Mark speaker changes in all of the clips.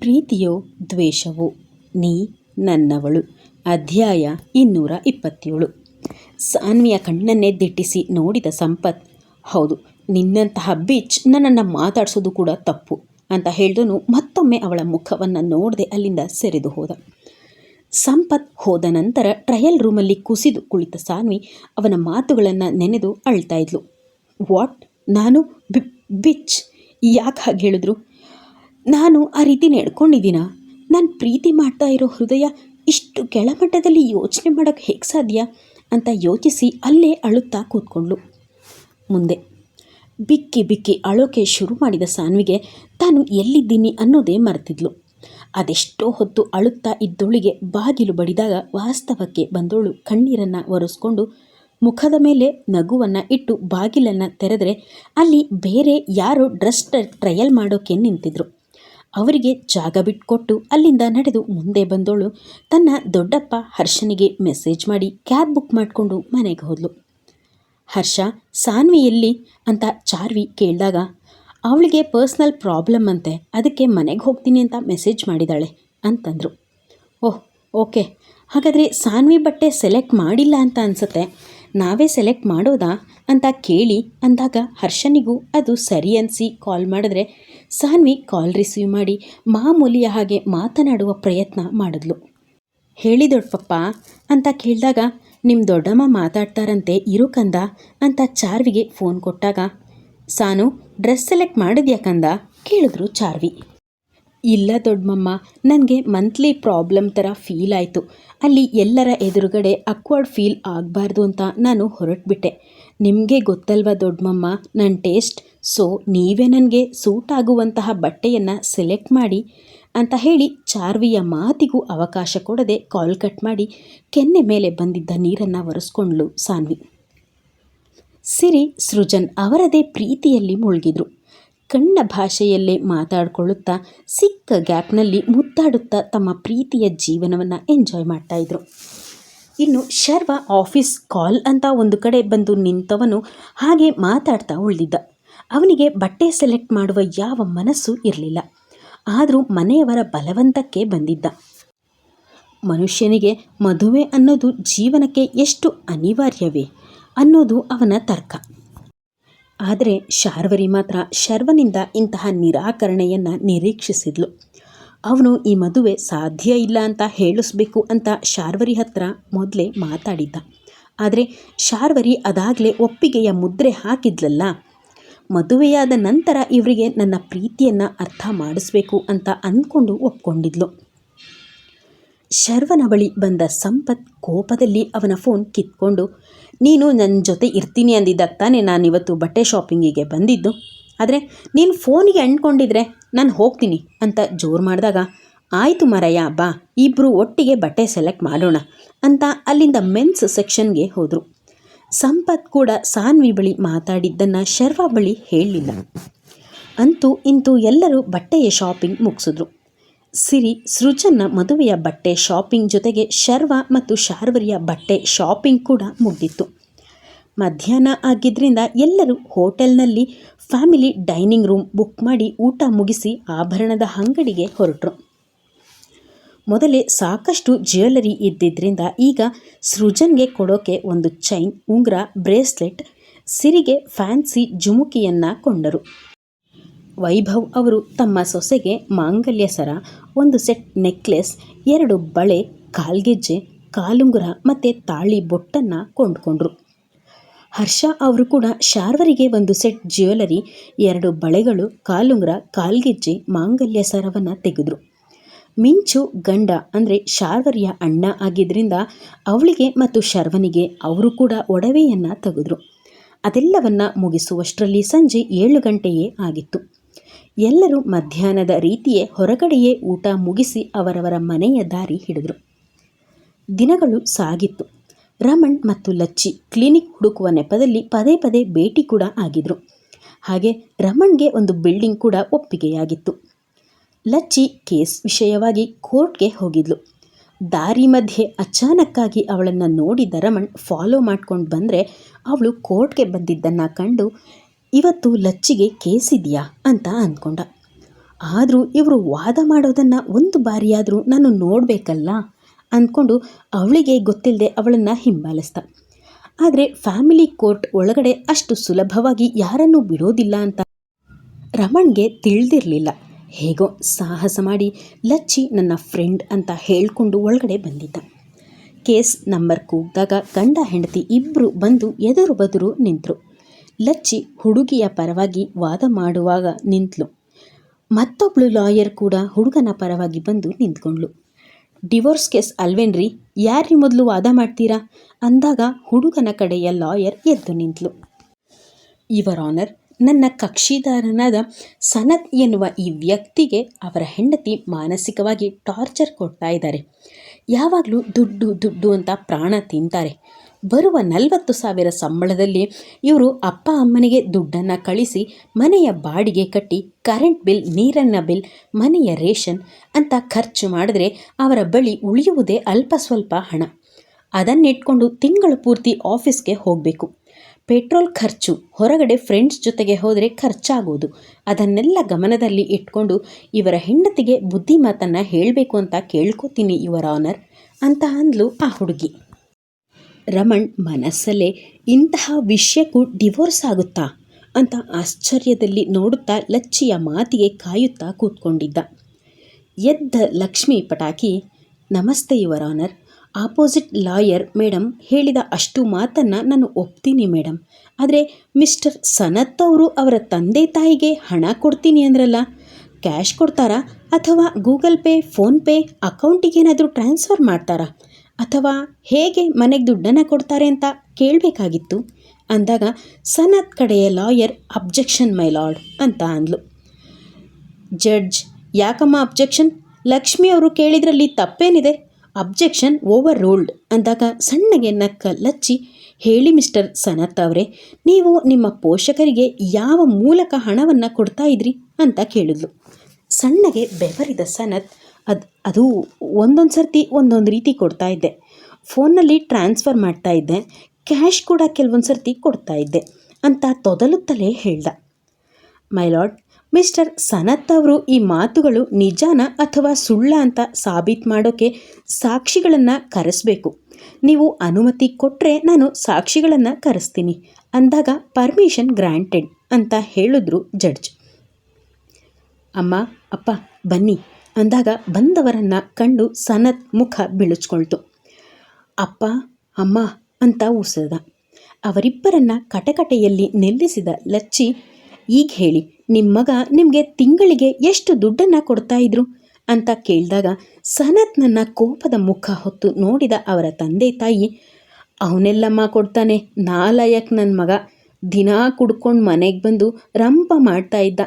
Speaker 1: ಪ್ರೀತಿಯೋ ದ್ವೇಷವೋ, ನೀ ನನ್ನವಳು. ಅಧ್ಯಾಯ ಇನ್ನೂರ ಇಪ್ಪತ್ತೇಳು. ಸಾನ್ವಿಯ ಕಣ್ಣನ್ನೇ ದಿಟ್ಟಿಸಿ ನೋಡಿದ ಸಂಪತ್, ಹೌದು, ನಿನ್ನಂತಹ ಬಿಚ್ ನನ್ನನ್ನು ಮಾತಾಡಿಸೋದು ಕೂಡ ತಪ್ಪು ಅಂತ ಹೇಳಿದನು ಮತ್ತೊಮ್ಮೆ ಅವಳ ಮುಖವನ್ನು ನೋಡದೆ ಅಲ್ಲಿಂದ ಸೆರೆದು ಹೋದ. ಸಂಪತ್ ಹೋದ ನಂತರ ಟ್ರಯಲ್ ರೂಮಲ್ಲಿ ಕುಸಿದು ಕುಳಿತ ಸಾನ್ವಿ ಅವನ ಮಾತುಗಳನ್ನು ನೆನೆದು ಅಳ್ತಾ ಇದ್ಲು. ವಾಟ್? ನಾನು? ಬಿಚ್? ಯಾಕೆ ಹಾಗೆ ಹೇಳಿದ್ರು? ನಾನು ಆ ರೀತಿ ನಡ್ಕೊಂಡಿದ್ದೀನ? ನಾನು ಪ್ರೀತಿ ಮಾಡ್ತಾ ಇರೋ ಹೃದಯ ಇಷ್ಟು ಕೆಳಮಟ್ಟದಲ್ಲಿ ಯೋಚನೆ ಮಾಡೋಕ್ಕೆ ಹೇಗೆ ಸಾಧ್ಯ ಅಂತ ಯೋಚಿಸಿ ಅಲ್ಲೇ ಅಳುತ್ತಾ ಕೂತ್ಕೊಂಡ್ಳು. ಮುಂದೆ, ಬಿಕ್ಕಿ ಬಿಕ್ಕಿ ಅಳೋಕೆ ಶುರು ಮಾಡಿದ ಸಾನ್ವಿಗೆ ತಾನು ಎಲ್ಲಿದ್ದೀನಿ ಅನ್ನೋದೇ ಮರೆತಿದ್ಲು. ಅದೆಷ್ಟೋ ಹೊತ್ತು ಅಳುತ್ತಾ ಇದ್ದೊಳಿಗೆ ಬಾಗಿಲು ಬಡಿದಾಗ ವಾಸ್ತವಕ್ಕೆ ಬಂದೋಳು ಕಣ್ಣೀರನ್ನು ಒರೆಸ್ಕೊಂಡು ಮುಖದ ಮೇಲೆ ನಗುವನ್ನು ಇಟ್ಟು ಬಾಗಿಲನ್ನು ತೆರೆದರೆ ಅಲ್ಲಿ ಬೇರೆ ಯಾರೋ ಡ್ರೆಸ್ ಟ್ರಯಲ್ ಮಾಡೋಕೆ ನಿಂತಿದ್ರು. ಅವರಿಗೆ ಜಾಗ ಬಿಟ್ಕೊಟ್ಟು ಅಲ್ಲಿಂದ ನಡೆದು ಮುಂದೆ ಬಂದೋಳು. ತನ್ನ ದೊಡ್ಡಪ್ಪ ಹರ್ಷನಿಗೆ ಮೆಸೇಜ್ ಮಾಡಿ ಕ್ಯಾಬ್ ಬುಕ್ ಮಾಡಿಕೊಂಡು ಮನೆಗೆ ಹೋದ್ಲು. ಹರ್ಷ, ಸಾನ್ವಿ ಎಲ್ಲಿ? ಅಂತ ಚಾರ್ವಿ ಕೇಳಿದಾಗ, ಅವಳಿಗೆ ಪರ್ಸ್ನಲ್ ಪ್ರಾಬ್ಲಮ್ ಅಂತೆ, ಅದಕ್ಕೆ ಮನೆಗೆ ಹೋಗ್ತೀನಿ ಅಂತ ಮೆಸೇಜ್ ಮಾಡಿದ್ದಾಳೆ ಅಂತಂದರು. Oh, okay. ಹಾಗಾದರೆ ಸಾನ್ವಿ ಬಟ್ಟೆ ಸೆಲೆಕ್ಟ್ ಮಾಡಿಲ್ಲ ಅಂತ ಅನಿಸುತ್ತೆ. ನಾವೇ ಸೆಲೆಕ್ಟ್ ಮಾಡೋದಾ? ಅಂತ ಕೇಳಿ ಅಂದಾಗ ಹರ್ಷನಿಗೂ ಅದು ಸರಿ ಅನಿಸಿ ಕಾಲ್ ಮಾಡಿದ್ರೆ ಸಾನ್ವಿ ಕಾಲ್ ರಿಸೀವ್ ಮಾಡಿ ಮಾಮೂಲಿಯ ಹಾಗೆ ಮಾತನಾಡುವ ಪ್ರಯತ್ನ ಮಾಡಿದ್ಲು. ಹೇಳಿ ದೊಡ್ಡಪ್ಪ ಅಂತ ಕೇಳಿದಾಗ ನಿಮ್ಮ ದೊಡ್ಡಮ್ಮ ಮಾತಾಡ್ತಾರಂತೆ, ಇರು ಕಂದ, ಅಂತ ಚಾರ್ವಿಗೆ ಫೋನ್ ಕೊಟ್ಟಾಗ, ಸಾನು, ಡ್ರೆಸ್ ಸೆಲೆಕ್ಟ್ ಮಾಡಿದ್ಯಾ ಕಂದ? ಕೇಳಿದ್ರು ಚಾರ್ವಿ. ಇಲ್ಲ ದೊಡ್ಡಮ್ಮ, ನನಗೆ ಮಂತ್ಲಿ ಪ್ರಾಬ್ಲಮ್ ಥರ ಫೀಲ್ ಆಯಿತು. ಅಲ್ಲಿ ಎಲ್ಲರ ಎದುರುಗಡೆ ಅಕ್ವರ್ಡ್ ಫೀಲ್ ಆಗಬಾರ್ದು ಅಂತ ನಾನು ಹೊರಟ್ಬಿಟ್ಟೆ. ನಿಮಗೆ ಗೊತ್ತಲ್ವ ದೊಡ್ಡಮ್ಮ ನನ್ನ ಟೇಸ್ಟ್? ಸೊ, ನೀವೇ ನನಗೆ ಸೂಟ್ ಆಗುವಂತಹ ಬಟ್ಟೆಯನ್ನು ಸೆಲೆಕ್ಟ್ ಮಾಡಿ ಅಂತ ಹೇಳಿ ಚಾರ್ವಿಯ ಮಾತಿಗೂ ಅವಕಾಶ ಕೊಡದೆ ಕಾಲ್ ಕಟ್ ಮಾಡಿ ಕೆನ್ನೆ ಮೇಲೆ ಬಂದಿದ್ದ ನೀರನ್ನು ಒರೆಸ್ಕೊಂಡ್ಳು ಸಾನ್ವಿ. ಸಿರಿ, ಸೃಜನ್ ಅವರದೇ ಪ್ರೀತಿಯಲ್ಲಿ ಮುಳುಗಿದ್ರು. ಕಣ್ಣ ಭಾಷೆಯಲ್ಲೇ ಮಾತಾಡಿಕೊಳ್ಳುತ್ತಾ ಸಿಕ್ಕ ಗ್ಯಾಪ್ನಲ್ಲಿ ಮುದ್ದಾಡುತ್ತಾ ತಮ್ಮ ಪ್ರೀತಿಯ ಜೀವನವನ್ನು ಎಂಜಾಯ್ ಮಾಡ್ತಾಯಿದ್ರು ಇನ್ನು ಶರ್ವ ಆಫೀಸ್ ಕಾಲ್ ಅಂತ ಒಂದು ಕಡೆ ಬಂದು ನಿಂತವನು ಹಾಗೆ ಮಾತಾಡ್ತಾ ಉಳಿದಿದ್ದ. ಅವನಿಗೆ ಬಟ್ಟೆ ಸೆಲೆಕ್ಟ್ ಮಾಡುವ ಯಾವ ಮನಸ್ಸು ಇರಲಿಲ್ಲ. ಆದರೂ ಮನೆಯವರ ಬಲವಂತಕ್ಕೆ ಬಂದಿದ್ದ. ಮನುಷ್ಯನಿಗೆ ಮದುವೆ ಅನ್ನೋದು ಜೀವನಕ್ಕೆ ಎಷ್ಟು ಅನಿವಾರ್ಯವೇ ಅನ್ನೋದು ಅವನ ತರ್ಕ. ಆದರೆ ಶಾರ್ವರಿ ಮಾತ್ರ ಶರ್ವನಿಂದ ಇಂತಹ ನಿರಾಕರಣೆಯನ್ನು ನಿರೀಕ್ಷಿಸಿದ್ಲು. ಅವನು ಈ ಮದುವೆ ಸಾಧ್ಯ ಇಲ್ಲ ಅಂತ ಹೇಳಿಸ್ಬೇಕು ಅಂತ ಶಾರ್ವರಿ ಹತ್ರ ಮೊದಲೇ ಮಾತಾಡಿದ್ದ. ಆದರೆ ಶಾರ್ವರಿ ಅದಾಗಲೇ ಒಪ್ಪಿಗೆಯ ಮುದ್ರೆ ಹಾಕಿದ್ಲಲ್ಲ. ಮದುವೆಯಾದ ನಂತರ ಇವರಿಗೆ ನನ್ನ ಪ್ರೀತಿಯನ್ನು ಅರ್ಥ ಮಾಡಿಸ್ಬೇಕು ಅಂತ ಅಂದ್ಕೊಂಡು ಒಪ್ಕೊಂಡಿದ್ಲು. ಶರ್ವನ ಬಳಿ ಬಂದ ಸಂಪತ್ ಕೋಪದಲ್ಲಿ ಅವನ ಫೋನ್ ಕಿತ್ಕೊಂಡು, ನೀನು ನನ್ನ ಜೊತೆ ಇರ್ತೀನಿ ಅಂದಿದ್ದಾಗ ತಾನೇ ನಾನಿವತ್ತು ಬಟ್ಟೆ ಶಾಪಿಂಗಿಗೆ ಬಂದಿದ್ದು. ಆದರೆ ನೀನು ಫೋನಿಗೆ ಅಂದ್ಕೊಂಡಿದ್ರೆ ನಾನು ಹೋಗ್ತೀನಿ ಅಂತ ಜೋರು ಮಾಡಿದಾಗ, ಆಯಿತು ಮರಯ್ಯ, ಬಾ ಇಬ್ಬರು ಒಟ್ಟಿಗೆ ಬಟ್ಟೆ ಸೆಲೆಕ್ಟ್ ಮಾಡೋಣ ಅಂತ ಅಲ್ಲಿಂದ ಮೆನ್ಸ್ ಸೆಕ್ಷನ್ಗೆ ಹೋದರು. ಸಂಪತ್ ಕೂಡ ಸಾನ್ವಿ ಬಳಿ ಮಾತಾಡಿದ್ದನ್ನು ಶರ್ವಾ ಬಳಿ ಹೇಳಲಿಲ್ಲ. ಅಂತೂ ಇಂತೂ ಎಲ್ಲರೂ ಬಟ್ಟೆಯ ಶಾಪಿಂಗ್ ಮುಗಿಸಿದ್ರು. ಸಿರಿ, ಸೃಜನ್ನ ಮದುವೆಯ ಬಟ್ಟೆ ಶಾಪಿಂಗ್ ಜೊತೆಗೆ ಶರ್ವಾ ಮತ್ತು ಶಾರ್ವರಿಯ ಬಟ್ಟೆ ಶಾಪಿಂಗ್ ಕೂಡ ಮುಗಿದಿತ್ತು. ಮಧ್ಯಾಹ್ನ ಆಗಿದ್ದರಿಂದ ಎಲ್ಲರೂ ಹೋಟೆಲ್ನಲ್ಲಿ ಫ್ಯಾಮಿಲಿ ಡೈನಿಂಗ್ ರೂಮ್ ಬುಕ್ ಮಾಡಿ ಊಟ ಮುಗಿಸಿ ಆಭರಣದ ಅಂಗಡಿಗೆ ಹೊರಟರು. ಮೊದಲೇ ಸಾಕಷ್ಟು ಜ್ಯುವೆಲರಿ ಇದ್ದಿದ್ದರಿಂದ ಈಗ ಸೃಜನ್ಗೆ ಕೊಡೋಕೆ ಒಂದು ಚೈನ್, ಉಂಗುರ, ಬ್ರೇಸ್ಲೆಟ್, ಸಿರಿಗೆ ಫ್ಯಾನ್ಸಿ ಜುಮುಕಿಯನ್ನು ಕೊಂಡರು. ವೈಭವ್ ಅವರು ತಮ್ಮ ಸೊಸೆಗೆ ಮಾಂಗಲ್ಯ ಸರ, ಒಂದು ಸೆಟ್ ನೆಕ್ಲೆಸ್, ಎರಡು ಬಳೆ, ಕಾಲ್ಗೆಜ್ಜೆ, ಕಾಲುಂಗುರ ಮತ್ತು ತಾಳಿ ಬೊಟ್ಟನ್ನು ಕೊಂಡ್ಕೊಂಡ್ರು. ಹರ್ಷ ಅವರು ಕೂಡ ಶಾರ್ವರಿಗೆ ಒಂದು ಸೆಟ್ ಜ್ಯುವೆಲರಿ, ಎರಡು ಬಳೆಗಳು, ಕಾಲುಂಗ್ರ, ಕಾಲ್ಗೆಜ್ಜೆ, ಮಾಂಗಲ್ಯ ಸರವನ್ನು ತೆಗೆದ್ರು. ಮಿಂಚು ಗಂಡ ಅಂದರೆ ಶಾರ್ವರಿಯ ಅಣ್ಣ ಆಗಿದ್ದರಿಂದ ಅವಳಿಗೆ ಮತ್ತು ಶರ್ವನಿಗೆ ಅವರು ಕೂಡ ಒಡವೆಯನ್ನು ತೆಗೆದ್ರು. ಅದೆಲ್ಲವನ್ನ ಮುಗಿಸುವಷ್ಟರಲ್ಲಿ ಸಂಜೆ ಏಳು ಗಂಟೆಯೇ ಆಗಿತ್ತು. ಎಲ್ಲರೂ ಮಧ್ಯಾಹ್ನದ ರೀತಿಯೇ ಹೊರಗಡೆಯೇ ಊಟ ಮುಗಿಸಿ ಅವರವರ ಮನೆಯ ದಾರಿ ಹಿಡಿದರು. ದಿನಗಳು ಸಾಗಿತ್ತು. ರಮಣ್ ಮತ್ತು ಲಚ್ಚಿ ಕ್ಲಿನಿಕ್ ಹುಡುಕುವ ನೆಪದಲ್ಲಿ ಪದೇ ಪದೇ ಭೇಟಿ ಕೂಡ ಆಗಿದ್ರು. ಹಾಗೆ ರಮಣ್ಗೆ ಒಂದು ಬಿಲ್ಡಿಂಗ್ ಕೂಡ ಒಪ್ಪಿಗೆಯಾಗಿತ್ತು. ಲಚ್ಚಿ ಕೇಸ್ ವಿಷಯವಾಗಿ ಕೋರ್ಟ್ಗೆ ಹೋಗಿದ್ಲು. ದಾರಿ ಮಧ್ಯೆ ಅಚಾನಕ್ಕಾಗಿ ಅವಳನ್ನು ನೋಡಿದ ರಮಣ್ ಫಾಲೋ ಮಾಡ್ಕೊಂಡು ಬಂದರೆ ಅವಳು ಕೋರ್ಟ್ಗೆ ಬಂದಿದ್ದನ್ನು ಕಂಡು, ಇವತ್ತು ಲಚ್ಚಿಗೆ ಕೇಸ್ ಇದೆಯಾ? ಅಂತ ಅಂದ್ಕೊಂಡ ಆದರೂ ಇವರು ವಾದ ಮಾಡೋದನ್ನು ಒಂದು ಬಾರಿಯಾದರೂ ನಾನು ನೋಡಬೇಕಲ್ಲ? ಅಂದ್ಕೊಂಡು ಅವಳಿಗೆ ಗೊತ್ತಿಲ್ಲದೆ ಅವಳನ್ನು ಹಿಂಬಾಲಿಸ್ದ. ಆದರೆ ಫ್ಯಾಮಿಲಿ ಕೋರ್ಟ್ ಒಳಗಡೆ ಅಷ್ಟು ಸುಲಭವಾಗಿ ಯಾರನ್ನೂ ಬಿಡೋದಿಲ್ಲ ಅಂತ ರಮಣ್ಗೆ ತಿಳಿದಿರಲಿಲ್ಲ. ಹೇಗೋ ಸಾಹಸ ಮಾಡಿ ಲಚ್ಚಿ ನನ್ನ ಫ್ರೆಂಡ್ ಅಂತ ಹೇಳಿಕೊಂಡು ಒಳಗಡೆ ಬಂದಿದ್ದ. ಕೇಸ್ ನಂಬರ್ ಕೂಗಿದಾಗ ಗಂಡ ಹೆಂಡತಿ ಇಬ್ಬರು ಬಂದು ಎದುರು ಬದುರು ನಿಂತರು. ಲಚ್ಚಿ ಹುಡುಗಿಯ ಪರವಾಗಿ ವಾದ ಮಾಡುವಾಗ ನಿಂತಳು ಮತ್ತೊಬ್ಬಳು ಲಾಯರ್ ಕೂಡ ಹುಡುಗನ ಪರವಾಗಿ ಬಂದು ನಿಂತ್ಕೊಂಡ್ಳು. Divorce case ಅಲ್ವೇನ್ರಿ? ಯಾರ್ರಿ ಮೊದಲು ವಾದ ಮಾಡ್ತೀರಾ? ಅಂದಾಗ ಹುಡುಗನ ಕಡೆಯ ಲಾಯರ್ ಎದ್ದು ನಿಂತಳು ಯುವರ್ ಆನರ್, ನನ್ನ ಕಕ್ಷಿದಾರನಾದ ಸನತ್ ಎನ್ನುವ ಈ ವ್ಯಕ್ತಿಗೆ ಅವರ ಹೆಂಡತಿ ಮಾನಸಿಕವಾಗಿ ಟಾರ್ಚರ್ ಕೊಡ್ತಾ ಇದ್ದಾರೆ. ಯಾವಾಗಲೂ ದುಡ್ಡು ದುಡ್ಡು ಅಂತ ಪ್ರಾಣ ತಿಂತಾರೆ. ಬರುವ ನಲವತ್ತು ಸಾವಿರ ಸಂಬಳದಲ್ಲಿ ಇವರು ಅಪ್ಪ ಅಮ್ಮನಿಗೆ ದುಡ್ಡನ್ನು ಕಳಿಸಿ ಮನೆಯ ಬಾಡಿಗೆ ಕಟ್ಟಿ ಕರೆಂಟ್ ಬಿಲ್ ನೀರನ್ನ ಬಿಲ್ ಮನೆಯ ರೇಷನ್ ಅಂತ ಖರ್ಚು ಮಾಡಿದ್ರೆ ಅವರ ಬಳಿ ಉಳಿಯುವುದೇ ಅಲ್ಪ ಸ್ವಲ್ಪ ಹಣ. ಅದನ್ನಿಟ್ಕೊಂಡು ತಿಂಗಳು ಪೂರ್ತಿ ಆಫೀಸ್ಗೆ ಹೋಗಬೇಕು. ಪೆಟ್ರೋಲ್ ಖರ್ಚು, ಹೊರಗಡೆ ಫ್ರೆಂಡ್ಸ್ ಜೊತೆಗೆ ಹೋದರೆ ಖರ್ಚಾಗೋದು. ಅದನ್ನೆಲ್ಲ ಗಮನದಲ್ಲಿ ಇಟ್ಕೊಂಡು ಇವರ ಹೆಂಡತಿಗೆ ಬುದ್ಧಿ ಮಾತನ್ನು ಹೇಳಬೇಕು ಅಂತ ಕೇಳ್ಕೊತೀನಿ ಇವರ ಆನರ್ ಅಂತ ಅಂದ್ಲು ಆ ಹುಡುಗಿ. ರಮಣ್ ಮನಸ್ಸಲ್ಲೇ ಇಂತಹ ವಿಷಯಕ್ಕೂ ಡಿವೋರ್ಸ್ ಆಗುತ್ತಾ? ಅಂತ ಆಶ್ಚರ್ಯದಲ್ಲಿ ನೋಡುತ್ತಾ ಲಚ್ಚಿಯ ಮಾತಿಗೆ ಕಾಯುತ್ತಾ ಕೂತ್ಕೊಂಡಿದ್ದ. ಎದ್ದ ಲಕ್ಷ್ಮಿ ಪಟಾಕಿ, ನಮಸ್ತೆ, your honour. Opposite lawyer madam ಹೇಳಿದ ಅಷ್ಟು ಮಾತನ್ನು ನಾನು ಒಪ್ತೀನಿ ಮೇಡಮ್ ಆದರೆ ಮಿಸ್ಟರ್ ಸನತ್ ಅವರು ಅವರ ತಂದೆ ತಾಯಿಗೆ ಹಣ ಕೊಡ್ತೀನಿ ಅಂದ್ರಲ್ಲ? ಕ್ಯಾಶ್ ಕೊಡ್ತಾರಾ ಅಥವಾ ಗೂಗಲ್ ಪೇ ಫೋನ್ಪೇ ಅಕೌಂಟಿಗೇನಾದರೂ ಟ್ರಾನ್ಸ್ಫರ್ ಮಾಡ್ತಾರಾ? ಅಥವಾ ಹೇಗೆ ಮನೆಗೆ ದುಡ್ಡನ್ನು ಕೊಡ್ತಾರೆ ಅಂತ ಕೇಳಬೇಕಾಗಿತ್ತು. ಅಂದಾಗ ಸನತ್ ಕಡೆಯ ಲಾಯರ್, ಅಬ್ಜೆಕ್ಷನ್, ಮೈ ಲಾರ್ಡ್ ಅಂತ ಅಂದ್ಲು. ಜಡ್ಜ್, ಯಾಕಮ್ಮ ಅಬ್ಜೆಕ್ಷನ್? ಲಕ್ಷ್ಮಿ ಅವರು ಕೇಳಿದ್ರಲ್ಲಿ ತಪ್ಪೇನಿದೆ? ಅಬ್ಜೆಕ್ಷನ್ ಓವರ್ ರೂಲ್ಡ್ ಅಂದಾಗ ಸಣ್ಣಗೆ ನಕ್ಕ ಲಚ್ಚಿ, ಹೇಳಿ ಮಿಸ್ಟರ್ ಸನತ್ ಅವರೇ, ನೀವು ನಿಮ್ಮ ಪೋಷಕರಿಗೆ ಯಾವ ಮೂಲಕ ಹಣವನ್ನು ಕೊಡ್ತಾ ಇದ್ರಿ? ಅಂತ ಕೇಳಿದ್ಲು. ಸಣ್ಣಗೆ ಬೆವರಿದ ಸನತ್ ಅದು ಅದು ಒಂದೊಂದು ಸರ್ತಿ ಒಂದೊಂದು ರೀತಿ ಕೊಡ್ತಾ ಇದ್ದೆ. ಫೋನ್ನಲ್ಲಿ ಟ್ರಾನ್ಸ್ಫರ್ ಮಾಡ್ತಾ ಇದ್ದೆ. ಕ್ಯಾಶ್ ಕೂಡ ಕೆಲವೊಂದು ಸರ್ತಿ ಕೊಡ್ತಾ ಇದ್ದೆ ಅಂತ ತೊದಲುತ್ತಲೇ ಹೇಳ್ದ. ಮೈ ಲಾರ್ಡ್, ಮಿಸ್ಟರ್ ಸನತ್ ಅವರು ಈ ಮಾತುಗಳು ನಿಜಾನ ಅಥವಾ ಸುಳ್ಳ ಅಂತ ಸಾಬೀತು ಮಾಡೋಕ್ಕೆ ಸಾಕ್ಷಿಗಳನ್ನು ಕರೆಸಬೇಕು. ನೀವು ಅನುಮತಿ ಕೊಟ್ಟರೆ ನಾನು ಸಾಕ್ಷಿಗಳನ್ನು ಕರೆಸ್ತೀನಿ. ಅಂದಾಗ ಪರ್ಮಿಷನ್ ಗ್ರ್ಯಾಂಟೆಡ್ ಅಂತ ಹೇಳಿದ್ರು ಜಡ್ಜ್. ಅಮ್ಮ, ಅಪ್ಪ, ಬನ್ನಿ. ಅಂದಾಗ ಬಂದವರನ್ನು ಕಂಡು ಸನತ್ ಮುಖ ಬಿಳುಚ್ಕೊಳ್ತು. ಅಪ್ಪ, ಅಮ್ಮ ಅಂತ ಉಸಿದ ಅವರಿಬ್ಬರನ್ನ ಕಟಕಟೆಯಲ್ಲಿ ನಿಲ್ಲಿಸಿದ ಲಚ್ಚಿ, ಈಗ ಹೇಳಿ ನಿಮ್ಮ ಮಗ ನಿಮಗೆ ತಿಂಗಳಿಗೆ ಎಷ್ಟು ದುಡ್ಡನ್ನು ಕೊಡ್ತಾ ಇದ್ರು? ಅಂತ ಕೇಳಿದಾಗ ಸನತ್ ನನ್ನ ಕೋಪದ ಮುಖ ಹೊತ್ತು ನೋಡಿದ ಅವರ ತಂದೆ ತಾಯಿ, ಅವನೆಲ್ಲಮ್ಮ ಕೊಡ್ತಾನೆ, ನಾಲಯಕ್ ನನ್ನ ಮಗ. ದಿನಾ ಕುಡ್ಕೊಂಡು ಮನೆಗೆ ಬಂದು ರಂಪ ಮಾಡ್ತಾ ಇದ್ದ.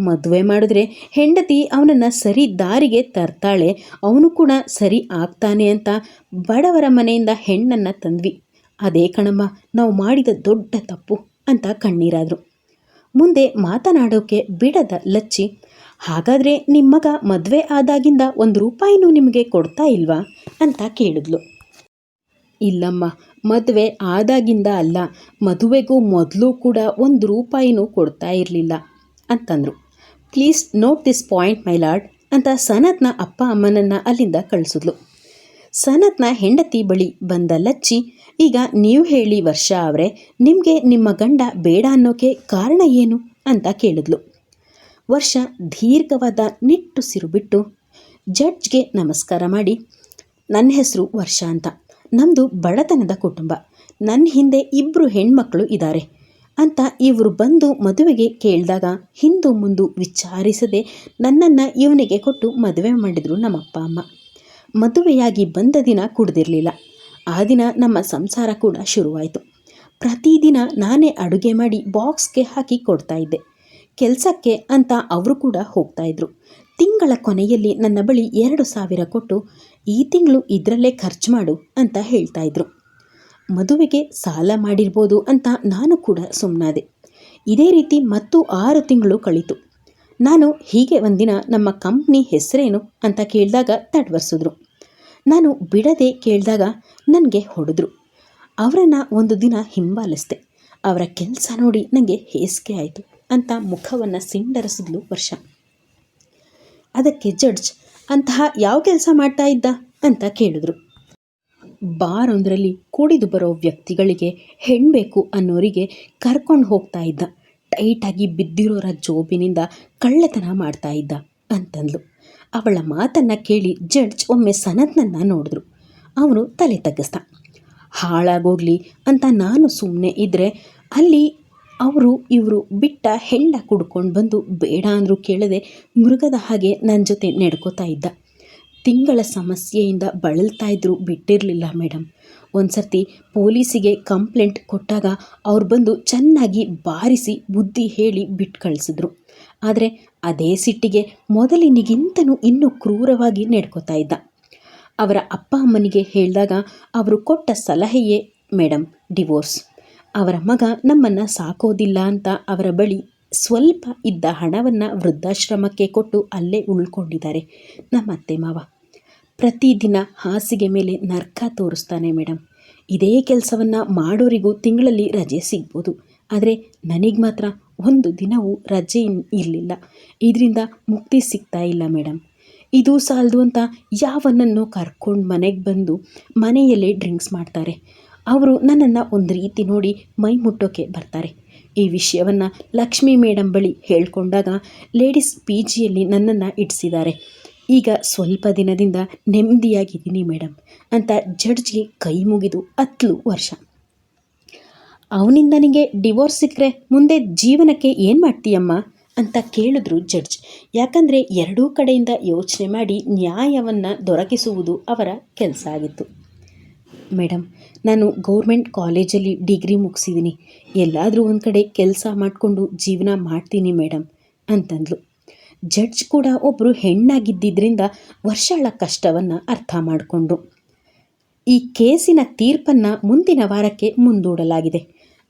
Speaker 1: ಮದುವೆ ಮಾಡಿದ್ರೆ ಹೆಂಡತಿ ಅವನನ್ನು ಸರಿ ದಾರಿಗೆ ತರ್ತಾಳೆ, ಅವನು ಕೂಡ ಸರಿ ಆಗ್ತಾನೆ ಅಂತ ಬಡವರ ಮನೆಯಿಂದ ಹೆಣ್ಣನ್ನು ತಂದ್ವಿ. ಅದೇ ಕಣಮ್ಮ, ನಾವು ಮಾಡಿದ ದೊಡ್ಡ ತಪ್ಪು ಅಂತ ಕಣ್ಣೀರಾದರು. ಮುಂದೆ ಮಾತನಾಡೋಕೆ ಬಿಡದ ಲಚ್ಚಿ, ಹಾಗಾದರೆ ನಿಮ್ಮ ಮಗ ಮದುವೆ ಆದಾಗಿಂದ ಒಂದು ರೂಪಾಯಿನೂ ನಿಮಗೆ ಕೊಡ್ತಾ ಇಲ್ವಾ? ಅಂತ ಕೇಳಿದ್ಲು. ಇಲ್ಲಮ್ಮ, ಮದುವೆ ಆದಾಗಿಂದ ಅಲ್ಲ, ಮದುವೆಗೂ ಮೊದಲು ಕೂಡ ಒಂದು ರೂಪಾಯಿನೂ ಕೊಡ್ತಾ ಇರಲಿಲ್ಲ ಅಂತಂದರು. Please note this point, my lord ಅಂತ ಸನತ್ನ ಅಪ್ಪ ಅಮ್ಮನನ್ನು ಅಲ್ಲಿಂದ ಕಳಿಸಿದ್ಲು. ಸನತ್ನ ಹೆಂಡತಿ ಬಳಿ ಬಂದ ಲಚ್ಚಿ, ಈಗ ನೀವು ಹೇಳಿ ವರ್ಷ ಅವರೆ, ನಿಮಗೆ ನಿಮ್ಮ ಗಂಡ ಬೇಡ ಅನ್ನೋಕೆ ಕಾರಣ ಏನು? ಅಂತ ಕೇಳಿದ್ಲು. ವರ್ಷ ದೀರ್ಘವಾದ ನಿಟ್ಟುಸಿರು ಬಿಟ್ಟು, ಜಡ್ಜ್ಗೆ ನಮಸ್ಕಾರ ಮಾಡಿ, ನನ್ನ ಹೆಸರು ವರ್ಷ ಅಂತ. ನಮ್ಮದು ಬಡತನದ ಕುಟುಂಬ. ನನ್ನ ಹಿಂದೆ ಇಬ್ಬರು ಹೆಣ್ಮಕ್ಳು ಇದ್ದಾರೆ ಅಂತ ಇವರು ಬಂದು ಮದುವೆಗೆ ಕೇಳಿದಾಗ ಹಿಂದು ಮುಂದು ವಿಚಾರಿಸದೆ ನನ್ನನ್ನು ಇವನಿಗೆ ಕೊಟ್ಟು ಮದುವೆ ಮಾಡಿದರು ನಮ್ಮಪ್ಪ ಅಮ್ಮ. ಮದುವೆಯಾಗಿ ಬಂದ ದಿನ ಕುಡ್ದಿರಲಿಲ್ಲ. ಆ ದಿನ ನಮ್ಮ ಸಂಸಾರ ಕೂಡ ಶುರುವಾಯಿತು. ಪ್ರತಿದಿನ ನಾನೇ ಅಡುಗೆ ಮಾಡಿ ಬಾಕ್ಸ್ಗೆ ಹಾಕಿ ಕೊಡ್ತಾ ಇದ್ದೆ. ಕೆಲಸಕ್ಕೆ ಅಂತ ಅವರು ಕೂಡ ಹೋಗ್ತಾಯಿದ್ರು ತಿಂಗಳ ಕೊನೆಯಲ್ಲಿ ನನ್ನ ಬಳಿ ಎರಡು ಸಾವಿರ ಕೊಟ್ಟು ಈ ತಿಂಗಳು ಇದರಲ್ಲೇ ಖರ್ಚು ಮಾಡು ಅಂತ ಹೇಳ್ತಾ ಇದ್ರು. ಮದುವೆಗೆ ಸಾಲ ಮಾಡಿರ್ಬೋದು ಅಂತ ನಾನು ಕೂಡ ಸುಮ್ಮನಾದೆ ಇದೇ ರೀತಿ ಮತ್ತು ಆರು ತಿಂಗಳು ಕಳೀತು. ನಾನು ಹೀಗೆ ಒಂದಿನ ನಮ್ಮ ಕಂಪ್ನಿ ಹೆಸರೇನು ಅಂತ ಕೇಳಿದಾಗ ತಡವರ್ಸಿದ್ರು. ನಾನು ಬಿಡದೆ ಕೇಳಿದಾಗ ನನಗೆ ಹೊಡೆದ್ರು. ಅವರನ್ನು ಒಂದು ದಿನ ಹಿಂಬಾಲಿಸ್ದೆ. ಅವರ ಕೆಲಸ ನೋಡಿ ನನಗೆ ಹೇಸಿಗೆ ಆಯಿತು ಅಂತ ಮುಖವನ್ನು ಸಿಂಡರಿಸಿದ್ಲು ವರ್ಷ. ಅದಕ್ಕೆ ಜಡ್ಜ್ ಅಂತಹ ಯಾವ ಕೆಲಸ ಮಾಡ್ತಾ ಇದ್ದ ಅಂತ ಕೇಳಿದ್ರು. ಬಾರೊಂದರಲ್ಲಿ ಕುಡಿದು ಬರೋ ವ್ಯಕ್ತಿಗಳಿಗೆ ಹೆಣ್ಬೇಕು ಅನ್ನೋರಿಗೆ ಕರ್ಕೊಂಡು ಹೋಗ್ತಾ ಇದ್ದ. ಟೈಟಾಗಿ ಬಿದ್ದಿರೋರ ಜೋಬಿನಿಂದ ಕಳ್ಳತನ ಮಾಡ್ತಾ ಇದ್ದ ಅಂತಂದ್ಲು. ಅವಳ ಮಾತನ್ನು ಕೇಳಿ ಜಡ್ಜ್ ಒಮ್ಮೆ ಸನತ್ನನ್ನು ನೋಡಿದ್ರು. ಅವನು ತಲೆ ತಗ್ಗಿಸ್ತ ಹಾಳಾಗೋಗ್ಲಿ ಅಂತ ನಾನು ಸುಮ್ಮನೆ ಇದ್ದರೆ ಅಲ್ಲಿ ಅವರು ಇವರು ಬಿಟ್ಟ ಹೆಂಡ ಕುಡ್ಕೊಂಡು ಬಂದು ಬೇಡ ಅಂದರೂ ಕೇಳದೆ ಮೃಗದ ಹಾಗೆ ನನ್ನ ಜೊತೆ ನಡ್ಕೋತಾ ಇದ್ದ. ತಿಂಗಳ ಸಮಸ್ಯೆಯಿಂದ ಬಳಲ್ತಾ ಇದ್ರು ಬಿಟ್ಟಿರಲಿಲ್ಲ ಮೇಡಮ್ ಒಂದು ಸರ್ತಿ ಪೊಲೀಸಿಗೆ ಕಂಪ್ಲೇಂಟ್ ಕೊಟ್ಟಾಗ ಅವ್ರು ಬಂದು ಚೆನ್ನಾಗಿ ಬಾರಿಸಿ ಬುದ್ಧಿ ಹೇಳಿ ಬಿಟ್ಟು ಕಳಿಸಿದ್ರು. ಆದರೆ ಅದೇ ಸಿಟ್ಟಿಗೆ ಮೊದಲಿನಿಗಿಂತನೂ ಇನ್ನೂ ಕ್ರೂರವಾಗಿ ನಡ್ಕೋತಾ ಇದ್ದ. ಅವರ ಅಪ್ಪ ಅಮ್ಮನಿಗೆ ಹೇಳಿದಾಗ ಅವರು ಕೊಟ್ಟ ಸಲಹೆಯೇ ಮೇಡಮ್ ಡಿವೋರ್ಸ್. ಅವರ ಮಗ ನಮ್ಮನ್ನು ಸಾಕೋದಿಲ್ಲ ಅಂತ ಅವರ ಬಳಿ ಸ್ವಲ್ಪ ಇದ್ದ ಹಣವನ್ನು ವೃದ್ಧಾಶ್ರಮಕ್ಕೆ ಕೊಟ್ಟು ಅಲ್ಲೇ ಉಳ್ಕೊಂಡಿದ್ದಾರೆ. ನಮ್ಮ ಅತ್ತೆ ಮಾವ. ಪ್ರತಿದಿನ ಹಾಸಿಗೆ ಮೇಲೆ ನರ್ಕ ತೋರಿಸ್ತಾನೆ ಮೇಡಮ್ ಇದೇ ಕೆಲಸವನ್ನು ಮಾಡೋರಿಗೂ ತಿಂಗಳಲ್ಲಿ ರಜೆ ಸಿಗ್ಬೋದು. ಆದರೆ ನನಗೆ ಮಾತ್ರ ಒಂದು ದಿನವೂ ರಜೆ ಇರಲಿಲ್ಲ. ಇದರಿಂದ ಮುಕ್ತಿ ಸಿಗ್ತಾ ಇಲ್ಲ ಮೇಡಮ್ ಇದು ಸಾಲದು ಅಂತ ಯಾವನನ್ನು ಕರ್ಕೊಂಡು ಮನೆಗೆ ಬಂದು ಮನೆಯಲ್ಲೇ ಡ್ರಿಂಕ್ಸ್ ಮಾಡ್ತಾರೆ. ಅವರು ನನ್ನನ್ನು ಒಂದು ರೀತಿ ನೋಡಿ ಮೈ ಮುಟ್ಟೋಕೆ ಬರ್ತಾರೆ. ಈ ವಿಷಯವನ್ನು ಲಕ್ಷ್ಮಿ ಮೇಡಮ್ ಬಳಿ ಹೇಳಿಕೊಂಡಾಗ ಲೇಡೀಸ್ ಪಿ ಜಿಯಲ್ಲಿ ನನ್ನನ್ನು ಇಡಿಸಿದ್ದಾರೆ. ಈಗ ಸ್ವಲ್ಪ ದಿನದಿಂದ ನೆಮ್ಮದಿಯಾಗಿದ್ದೀನಿ ಮೇಡಮ್ ಅಂತ ಜಡ್ಜ್ಗೆ ಕೈ ಮುಗಿದು ಹತ್ತು ವರ್ಷ. ಅವನಿಂದ ನನಗೆ ಡಿವೋರ್ಸ್ ಸಿಕ್ಕರೆ ಮುಂದೆ ಜೀವನಕ್ಕೆ ಏನು ಮಾಡ್ತೀಯಮ್ಮ ಅಂತ ಕೇಳಿದ್ರು ಜಡ್ಜ್. ಯಾಕಂದರೆ ಎರಡೂ ಕಡೆಯಿಂದ ಯೋಚನೆ ಮಾಡಿ ನ್ಯಾಯವನ್ನು ದೊರಕಿಸುವುದು ಅವರ ಕೆಲಸ ಆಗಿತ್ತು. ಮೇಡಮ್ ನಾನು ಗೌರ್ಮೆಂಟ್ ಕಾಲೇಜಲ್ಲಿ ಡಿಗ್ರಿ ಮುಗಿಸಿದ್ದೀನಿ ಎಲ್ಲಾದರೂ ಒಂದು ಕಡೆ ಕೆಲಸ ಮಾಡಿಕೊಂಡು ಜೀವನ ಮಾಡ್ತೀನಿ ಮೇಡಮ್ ಅಂತಂದ್ಲು. ಜಡ್ಜ್ ಕೂಡ ಒಬ್ಬರು ಹೆಣ್ಣಾಗಿದ್ದಿದ್ದರಿಂದ ವರ್ಷಗಳ ಕಷ್ಟವನ್ನು ಅರ್ಥ ಮಾಡಿಕೊಂಡ್ರು. ಈ ಕೇಸಿನ ತೀರ್ಪನ್ನು ಮುಂದಿನ ವಾರಕ್ಕೆ ಮುಂದೂಡಲಾಗಿದೆ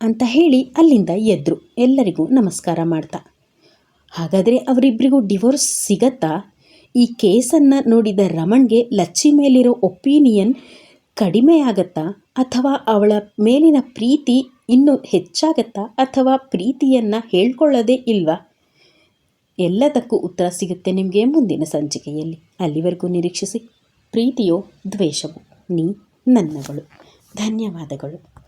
Speaker 1: ಅಂತ ಹೇಳಿ ಅಲ್ಲಿಂದ ಎದ್ರು. ಎಲ್ಲರಿಗೂ ನಮಸ್ಕಾರ ಮಾಡ್ತಾ. ಹಾಗಾದರೆ ಅವರಿಬ್ಬರಿಗೂ ಡಿವೋರ್ಸ್ ಸಿಗತ್ತಾ? ಈ ಕೇಸನ್ನು ನೋಡಿದ ರಮಣ್ಗೆ ಲಚ್ಚಿ ಮೇಲಿರೋ ಒಪಿನಿಯನ್ ಕಡಿಮೆ ಆಗತ್ತಾ ಅಥವಾ ಅವಳ ಮೇಲಿನ ಪ್ರೀತಿ ಇನ್ನೂ ಹೆಚ್ಚಾಗತ್ತಾ ಅಥವಾ ಪ್ರೀತಿಯನ್ನು ಹೇಳ್ಕೊಳ್ಳೋದೇ ಇಲ್ವಾ? ಎಲ್ಲದಕ್ಕೂ ಉತ್ತರ ಸಿಗುತ್ತೆ ನಿಮಗೆ ಮುಂದಿನ ಸಂಚಿಕೆಯಲ್ಲಿ. ಅಲ್ಲಿವರೆಗೂ ನಿರೀಕ್ಷಿಸಿ. ಪ್ರೀತಿಯೋ ದ್ವೇಷವೋ, ನೀ ನನ್ನಗಳು ಧನ್ಯವಾದಗಳು.